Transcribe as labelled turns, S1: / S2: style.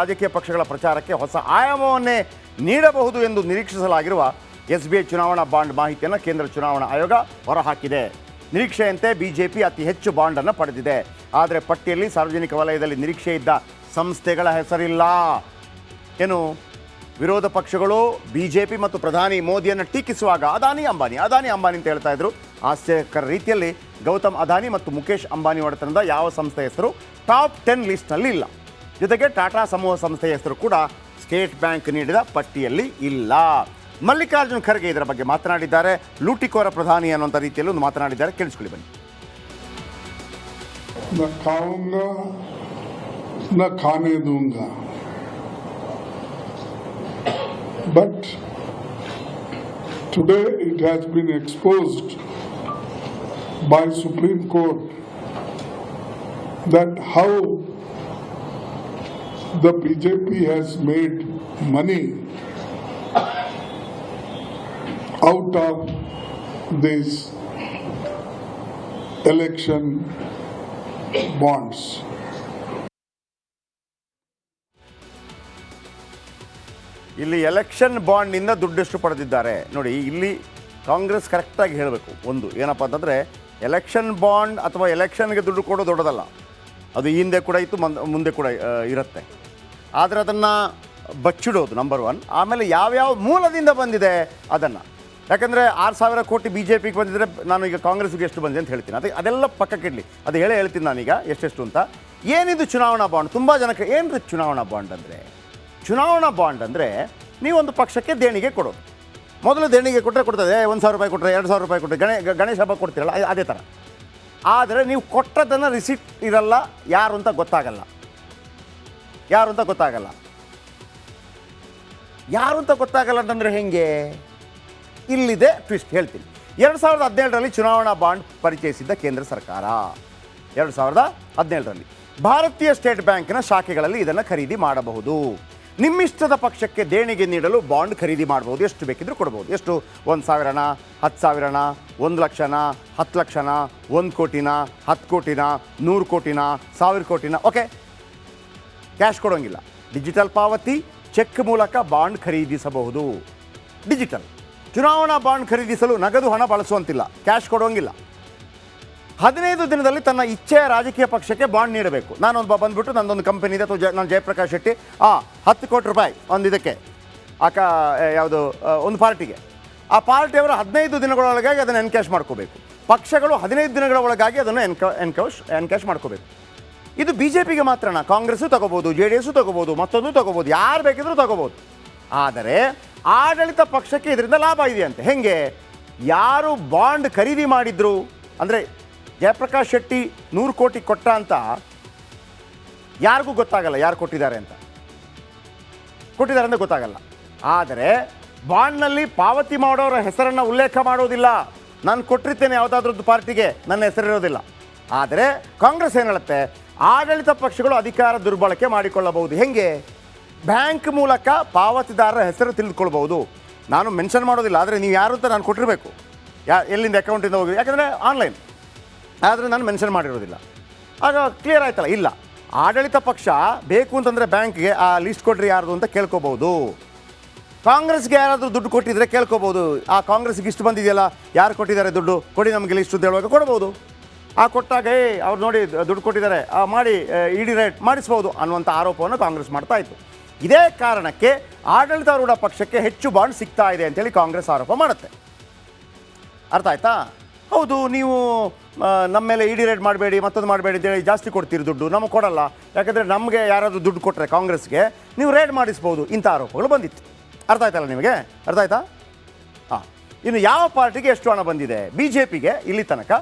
S1: ರಾಜಕೀಯ ಪಕ್ಷಗಳ ಪ್ರಚಾರಕ್ಕೆ ಹೊಸ ಆಯಾಮವನ್ನೇ ನೀಡಬಹುದು ಎಂದು ನಿರೀಕ್ಷಿಸಲಾಗಿರುವ ಎಸ್ಬಿಐ ಚುನಾವಣಾ ಬಾಂಡ್ ಮಾಹಿತಿಯನ್ನು ಕೇಂದ್ರ ಚುನಾವಣಾ ಆಯೋಗ ಹೊರಹಾಕಿದೆ. ನಿರೀಕ್ಷೆಯಂತೆ ಬಿಜೆಪಿ ಅತಿ ಹೆಚ್ಚು ಬಾಂಡ್ ಅನ್ನು ಪಡೆದಿದೆ. ಆದರೆ ಪಟ್ಟಿಯಲ್ಲಿ ಸಾರ್ವಜನಿಕ ವಲಯದಲ್ಲಿ ನಿರೀಕ್ಷೆ ಇದ್ದ ಸಂಸ್ಥೆಗಳ ಹೆಸರಿಲ್ಲ. ಏನು? ವಿರೋಧ ಪಕ್ಷಗಳು ಬಿಜೆಪಿ ಮತ್ತು ಪ್ರಧಾನಿ ಮೋದಿಯನ್ನು ಟೀಕಿಸುವಾಗ ಅದಾನಿ ಅಂಬಾನಿ ಅದಾನಿ ಅಂಬಾನಿ ಅಂತ ಹೇಳ್ತಾ ಇದ್ರು. ಆಶ್ಚರ್ಯಕರ ರೀತಿಯಲ್ಲಿ ಗೌತಮ್ ಅದಾನಿ ಮತ್ತು ಮುಖೇಶ್ ಅಂಬಾನಿ ಒಡೆತನದ ಯಾವ ಸಂಸ್ಥೆ ಹೆಸರು? ಟಾಪ್ ಟೆನ್ ಲಿಸ್ಟ್ನಲ್ಲಿ ಇಲ್ಲ. ಜೊತೆಗೆ ಟಾಟಾ ಸಮೂಹ ಸಂಸ್ಥೆಯ ಹೆಸರು ಕೂಡ ಸ್ಟೇಟ್ ಬ್ಯಾಂಕ್ ನೀಡಿದ ಪಟ್ಟಿಯಲ್ಲಿ ಇಲ್ಲ ಮಲ್ಲಿಕಾರ್ಜುನ್ ಖರ್ಗೆ ಇದರ ಬಗ್ಗೆ ಮಾತನಾಡಿದ್ದಾರೆ ಲೂಟಿಕೋರ ಪ್ರಧಾನಿ ಅನ್ನುವಂಥ ರೀತಿಯಲ್ಲಿ ಒಂದು ಮಾತನಾಡಿದ್ದಾರೆ ಕೇಳಿಸ್ಕೊಳ್ಳಿ ಬನ್ನಿ
S2: न खाऊंगा न खाने दूंगा but today it has been exposed by supreme court that how the bjp has made money out of this election bonds.
S1: ಇಲ್ಲಿ ಎಲೆಕ್ಷನ್ ಬಾಂಡ್ನಿಂದ ದುಡ್ಡೆಷ್ಟು ಪಡೆದಿದ್ದಾರೆ. ನೋಡಿ, ಇಲ್ಲಿ ಕಾಂಗ್ರೆಸ್ ಕರೆಕ್ಟಾಗಿ ಹೇಳಬೇಕು. ಒಂದು, ಏನಪ್ಪ ಅಂತಂದರೆ ಎಲೆಕ್ಷನ್ ಬಾಂಡ್ ಅಥವಾ ಎಲೆಕ್ಷನ್ಗೆ ದುಡ್ಡು ಕೊಡೋದು ದೊಡ್ಡದಲ್ಲ. ಅದು ಹಿಂದೆ ಕೂಡ ಇತ್ತು, ಮಂದ್- ಕೂಡ ಇರುತ್ತೆ. ಆದರೆ ಅದನ್ನು ಬಚ್ಚಿಡೋದು ನಂಬರ್ ಒನ್ ಆಮೇಲೆ ಯಾವ್ಯಾವ ಮೂಲದಿಂದ ಬಂದಿದೆ ಅದನ್ನು. ಯಾಕಂದರೆ ಆರು ಸಾವಿರ ಕೋಟಿ ಬಿ ಜೆ ಪಿಗೆ ಬಂದಿದ್ದರೆ ನಾನು ಈಗ ಕಾಂಗ್ರೆಸ್ಗೆ ಎಷ್ಟು ಬಂದಿದೆ ಅಂತ ಹೇಳ್ತೀನಿ. ಅದು ಅದೆಲ್ಲ ಪಕ್ಕಕ್ಕಿಡಲಿ ಅದು ಹೇಳೇ ಹೇಳ್ತೀನಿ ನಾನೀಗ ಎಷ್ಟೆಷ್ಟು ಅಂತ. ಏನಿದು ಚುನಾವಣಾ ಬಾಂಡ್? ತುಂಬ ಜನಕ್ಕೆ ಏನ್ರಿ ಚುನಾವಣಾ ಬಾಂಡ್ ಅಂದರೆ? ಚುನಾವಣಾ ಬಾಂಡ್ ಅಂದರೆ ನೀವೊಂದು ಪಕ್ಷಕ್ಕೆ ದೇಣಿಗೆ ಕೊಡೋದು. ಮೊದಲು ದೇಣಿಗೆ ಕೊಟ್ಟರೆ ಕೊಡ್ತದೆ. ಒಂದು ಸಾವಿರ ರೂಪಾಯಿ ಕೊಟ್ಟರೆ ಎರಡು ಸಾವಿರ ರೂಪಾಯಿ ಕೊಟ್ಟರೆ ಗಣೇ ಗಣೇಶ ಹಬ್ಬ ಕೊಡ್ತೀರಲ್ಲ, ಅದೇ- ಅದೇ ಥರ ಆದರೆ ನೀವು ಕೊಟ್ಟದನ್ನು ರಿಸಿಪ್ಟ್ ಇರಲ್ಲ, ಯಾರು ಅಂತ ಗೊತ್ತಾಗಲ್ಲ. ಯಾರು ಅಂತ ಗೊತ್ತಾಗಲ್ಲ. ಯಾರು ಅಂತ ಗೊತ್ತಾಗಲ್ಲ ಅಂತಂದರೆ ಹೆಂಗೆ? ಇಲ್ಲಿದೆ ಟ್ವಿಸ್ಟ್ ಹೇಳ್ತೀನಿ. ಎರಡು ಸಾವಿರದ ಹದಿನೇಳರಲ್ಲಿ ಚುನಾವಣಾ ಬಾಂಡ್ ಪರಿಚಯಿಸಿದ್ದ ಕೇಂದ್ರ ಸರ್ಕಾರ. ಎರಡು ಸಾವಿರದ ಹದಿನೇಳರಲ್ಲಿ ಭಾರತೀಯ ಸ್ಟೇಟ್ ಬ್ಯಾಂಕಿನ ಶಾಖೆಗಳಲ್ಲಿ ಇದನ್ನು ಖರೀದಿ ಮಾಡಬಹುದು. ನಿಮ್ಮಿಷ್ಟದ ಪಕ್ಷಕ್ಕೆ ದೇಣಿಗೆ ನೀಡಲು ಬಾಂಡ್ ಖರೀದಿ ಮಾಡಬಹುದು. ಎಷ್ಟು ಬೇಕಿದ್ರೂ ಕೊಡ್ಬೋದು. ಎಷ್ಟು? ಒಂದು ಸಾವಿರನ, ಹತ್ತು ಸಾವಿರನ, ಒಂದು ಲಕ್ಷನ, ಹತ್ತು ಲಕ್ಷನ, ಒಂದು ಕೋಟಿನ, ಹತ್ತು ಕೋಟಿನ, ನೂರು ಕೋಟಿನ, ಸಾವಿರ ಕೋಟಿನ. ಓಕೆ ಕ್ಯಾಶ್ ಕೊಡೋಂಗಿಲ್ಲ. ಡಿಜಿಟಲ್ ಪಾವತಿ, ಚೆಕ್ ಮೂಲಕ ಬಾಂಡ್ ಖರೀದಿಸಬಹುದು. ಡಿಜಿಟಲ್. ಚುನಾವಣಾ ಬಾಂಡ್ ಖರೀದಿಸಲು ನಗದು ಹಣ ಬಳಸುವಂತಿಲ್ಲ. ಕ್ಯಾಶ್ ಕೊಡೋಂಗಿಲ್ಲ. ಹದಿನೈದು ದಿನದಲ್ಲಿ ತನ್ನ ಇಚ್ಛೆಯ ರಾಜಕೀಯ ಪಕ್ಷಕ್ಕೆ ಬಾಂಡ್ ನೀಡಬೇಕು. ನಾನೊಂದು ಬ- ಬಂದ್ಬಿಟ್ಟು ನನ್ನೊಂದು ಕಂಪನಿ ಇದೆ, ಅಥವಾ ಜ, ನಾನು ಜಯಪ್ರಕಾಶ್ ಶೆಟ್ಟಿ. ಆ, ಹತ್ತು ಕೋಟಿ ರೂಪಾಯಿ ಒಂದು ಇದಕ್ಕೆ. ಆಕ ಯಾವುದು ಒಂದು ಪಾರ್ಟಿಗೆ. ಆ ಪಾರ್ಟಿಯವರು ಹದಿನೈದು ದಿನಗಳೊಳಗಾಗಿ ಅದನ್ನು ಎನ್ಕ್ಯಾಶ್ ಮಾಡ್ಕೋಬೇಕು. ಪಕ್ಷಗಳು ಹದಿನೈದು ದಿನಗಳ ಒಳಗಾಗಿ ಅದನ್ನು ಎನ್ಕ ಎನ್ಕ್ಯಾಶ್ ಮಾಡ್ಕೋಬೇಕು. ಇದು ಬಿ ಜೆ ಪಿಗೆ ಮಾತ್ರನ? ಕಾಂಗ್ರೆಸ್ಸು ತಗೋಬೋದು ಜೆ ಡಿ ಎಸ್ಸು ತಗೋಬೋದು, ಮತ್ತೊಂದು ತಗೋಬೋದು, ಯಾರು ಬೇಕಿದ್ರೂ ತಗೋಬೋದು. ಆದರೆ ಆಡಳಿತ ಪಕ್ಷಕ್ಕೆ ಇದರಿಂದ ಲಾಭ ಇದೆಯಂತೆ. ಹೆಂಗೆ? ಯಾರು ಬಾಂಡ್ ಖರೀದಿ ಮಾಡಿದ್ರು? ಅಂದರೆ ಜಯಪ್ರಕಾಶ್ ಶೆಟ್ಟಿ ನೂರು ಕೋಟಿ ಕೊಟ್ಟ ಅಂತ ಯಾರಿಗೂ ಗೊತ್ತಾಗಲ್ಲ ಯಾರು ಕೊಟ್ಟಿದ್ದಾರೆ ಅಂತ. ಕೊಟ್ಟಿದ್ದಾರೆ ಅಂತ ಗೊತ್ತಾಗಲ್ಲ. ಆದರೆ ಬಾಂಡ್ನಲ್ಲಿ ಪಾವತಿ ಮಾಡೋರ ಹೆಸರನ್ನು ಉಲ್ಲೇಖ ಮಾಡೋದಿಲ್ಲ. ನಾನು ಕೊಟ್ಟಿರ್ತೇನೆ ಯಾವುದಾದ್ರದ್ದು ಪಾರ್ಟಿಗೆ, ನನ್ನ ಹೆಸರಿರೋದಿಲ್ಲ. ಆದರೆ ಕಾಂಗ್ರೆಸ್ ಏನು ಹೇಳುತ್ತೆ? ಆಡಳಿತ ಪಕ್ಷಗಳು ಅಧಿಕಾರ ದುರ್ಬಳಕೆ ಮಾಡಿಕೊಳ್ಳಬಹುದು. ಹೆಂಗೆ? ಬ್ಯಾಂಕ್ ಮೂಲಕ ಪಾವತಿದಾರರ ಹೆಸರು ತಿಳಿದುಕೊಳ್ಬಹುದು. ನಾನು ಮೆನ್ಷನ್ ಮಾಡೋದಿಲ್ಲ, ಆದರೆ ನೀವು ಯಾರು ಅಂತ ನಾನು ಕೊಟ್ಟಿರಬೇಕು. ಯಾ, ಎಲ್ಲಿಂದ ಅಕೌಂಟಿಂದ ಹೋಗಿ, ಯಾಕಂದರೆ ಆನ್ಲೈನ್ ಆದರೆ ನಾನು ಮೆನ್ಷನ್ ಮಾಡಿರೋದಿಲ್ಲ. ಆಗ ಕ್ಲಿಯರ್ ಆಯ್ತಲ್ಲ, ಇಲ್ಲ. ಆಡಳಿತ ಪಕ್ಷ ಬೇಕು ಅಂತಂದರೆ ಬ್ಯಾಂಕ್ಗೆ, ಆ ಲಿಸ್ಟ್ ಕೊಡ್ರಿ ಯಾರ್ದು ಅಂತ ಕೇಳ್ಕೊಬೋದು ಕಾಂಗ್ರೆಸ್ಗೆ ಯಾರಾದರೂ ದುಡ್ಡು ಕೊಟ್ಟಿದ್ರೆ ಕೇಳ್ಕೊಬೋದು ಆ ಕಾಂಗ್ರೆಸ್ಗೆ ಇಷ್ಟು ಬಂದಿದೆಯಲ್ಲ, ಯಾರು ಕೊಟ್ಟಿದ್ದಾರೆ ದುಡ್ಡು? ಕೊಡಿ ನಮಗೆ ಲಿಸ್ಟ್ ಅಂತ ಹೇಳುವಾಗ ಕೊಡ್ಬೋದು. ಆ, ಕೊಟ್ಟಾಗ, ಏ, ಅವ್ರು ನೋಡಿ ದುಡ್ಡು ಕೊಟ್ಟಿದ್ದಾರೆ. ಮಾಡಿ ಇಡಿ ರೇಟ್ ಮಾಡಿಸ್ಬೋದು ಅನ್ನುವಂಥ ಆರೋಪವನ್ನು ಕಾಂಗ್ರೆಸ್ ಮಾಡ್ತಾ ಇತ್ತು. ಇದೇ ಕಾರಣಕ್ಕೆ ಆಡಳಿತಾರೂಢ ಪಕ್ಷಕ್ಕೆ ಹೆಚ್ಚು ಬಾಂಡ್ ಸಿಗ್ತಾ ಇದೆ ಅಂತೇಳಿ ಕಾಂಗ್ರೆಸ್ ಆರೋಪ ಮಾಡುತ್ತೆ. ಅರ್ಥ ಆಯ್ತಾ? ಹೌದು, ನೀವು ನಮ್ಮ ಮೇಲೆ ಇಡಿ ರೇಟ್ ಮಾಡಬೇಡಿ, ಮತ್ತೊಂದು ಮಾಡಬೇಡಿ ಅಂತೇಳಿ ಜಾಸ್ತಿ ಕೊಡ್ತೀರಿ ದುಡ್ಡು. ನಮಗೆ ಕೊಡಲ್ಲ. ಯಾಕಂದರೆ ನಮಗೆ ಯಾರಾದರೂ ದುಡ್ಡು ಕೊಟ್ಟರೆ ಕಾಂಗ್ರೆಸ್ಗೆ, ನೀವು ರೇಡ್ ಮಾಡಿಸ್ಬೋದು ಇಂಥ ಆರೋಪಗಳು ಬಂದಿತ್ತು. ಅರ್ಥ ಆಯ್ತಲ್ಲ ನಿಮಗೆ? ಅರ್ಥ ಆಯ್ತಾ? ಹಾಂ. ಇನ್ನು ಯಾವ ಪಾರ್ಟಿಗೆ ಎಷ್ಟು ಹಣ ಬಂದಿದೆ? ಬಿ ಜೆ ಪಿಗೆ ಇಲ್ಲಿ ತನಕ.